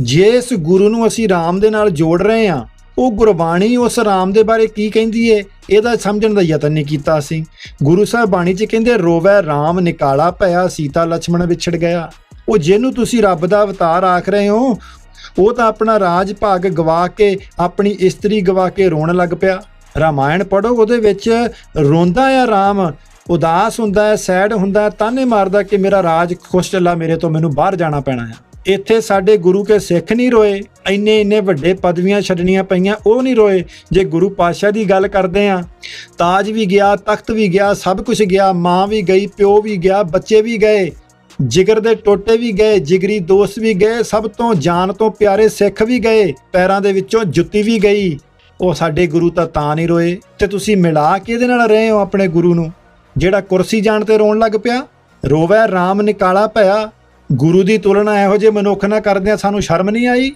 ਜੇ ਇਸ ਗੁਰੂ ਨੂੰ ਅਸੀਂ ਰਾਮ ਦੇ ਨਾਲ ਜੋੜ ਰਹੇ ਹਾਂ, ਉਹ ਗੁਰਬਾਣੀ ਉਸ ਰਾਮ ਦੇ ਬਾਰੇ ਕੀ ਕਹਿੰਦੀ ਏ, ਇਹਦਾ ਸਮਝਣ ਦਾ ਯਤਨ ਨਹੀਂ ਕੀਤਾ ਅਸੀਂ। ਗੁਰੂ ਸਾਹਿਬ ਬਾਣੀ 'ਚ ਕਹਿੰਦੇ, ਰੋਵੈ ਰਾਮ ਨਿਕਾਲਾ ਭਇਆ, ਸੀਤਾ ਲక్ష్మణ ਵਿਛੜ ਗਿਆ। ਉਹ ਜਿਹਨੂੰ ਤੁਸੀਂ ਰੱਬ ਦਾ ਅਵਤਾਰ ਆਖ ਰਹੇ ਹੋ, ਉਹ ਤਾਂ ਆਪਣਾ ਰਾਜ ਭਾਗ ਗਵਾ ਕੇ, ਆਪਣੀ ਇਸਤਰੀ ਗਵਾ ਕੇ ਰੋਣ ਲੱਗ ਪਿਆ। ਰਾਮਾਇਣ ਪੜੋ ਉਹਦੇ ਵਿੱਚ ਰੋਂਦਾ ਆ ਰਾਮ, ਉਦਾਸ ਹੁੰਦਾ ਹੈ, ਸੈਡ ਹੁੰਦਾ ਤਾਨੇ ਮਾਰਦਾ ਕਿ ਮੇਰਾ ਰਾਜ ਖੁਸ਼ ਚੱਲਾ, ਮੇਰੇ ਤੋਂ ਮੈਨੂੰ ਬਾਹਰ ਜਾਣਾ ਪੈਣਾ ਹੈ ਇੱਥੇ ਸਾਡੇ ਗੁਰੂ ਕੇ ਸਿੱਖ ਨਹੀਂ ਰੋਏ, ਇੰਨੇ ਇੰਨੇ ਵੱਡੇ ਪਦਵੀਆਂ ਛੱਡਣੀਆਂ ਪਈਆਂ, ਉਹ ਨਹੀਂ ਰੋਏ ਜੇ ਗੁਰੂ ਪਾਤਸ਼ਾਹ ਦੀ ਗੱਲ ਕਰਦੇ ਆ ਤਾਜ ਵੀ ਗਿਆ, ਤਖਤ ਵੀ ਗਿਆ, ਸਭ ਕੁਝ ਗਿਆ, ਮਾਂ ਵੀ ਗਈ, ਪਿਓ ਵੀ ਗਿਆ, ਬੱਚੇ ਵੀ ਗਏ, ਜਿਗਰ ਦੇ ਟੋਟੇ ਵੀ ਗਏ, ਜਿਗਰੀ ਦੋਸਤ ਵੀ ਗਏ, ਸਭ ਤੋਂ ਜਾਨ ਤੋਂ ਪਿਆਰੇ ਸਿੱਖ ਵੀ ਗਏ, ਪੈਰਾਂ ਦੇ ਵਿੱਚੋਂ ਜੁੱਤੀ ਵੀ ਗਈ। ਉਹ ਸਾਡੇ ਗੁਰੂ ਤਾਂ ਤਾਂ ਨਹੀਂ ਰੋਏ। ਤੇ ਤੁਸੀਂ ਮਿਲਾ ਕੇ ਇਹਦੇ ਨਾਲ ਰਹੇ ਹੋ ਆਪਣੇ ਗੁਰੂ ਨੂੰ? ਜਿਹੜਾ ਕੁਰਸੀ ਜਾਣ ਤੇ ਰੋਣ ਲੱਗ ਪਿਆ? ਰੋਵੈ RAM ਨਿਕਾਲਾ ਭਇਆ। ਗੁਰੂ ਦੀ ਤੁਲਨਾ ਇਹੋ ਜਿਹੇ ਮਨੁੱਖ ਨਾਲ ਕਰਦੇ ਆ ਸਾਨੂੰ ਸ਼ਰਮ ਨਹੀਂ ਆਈ?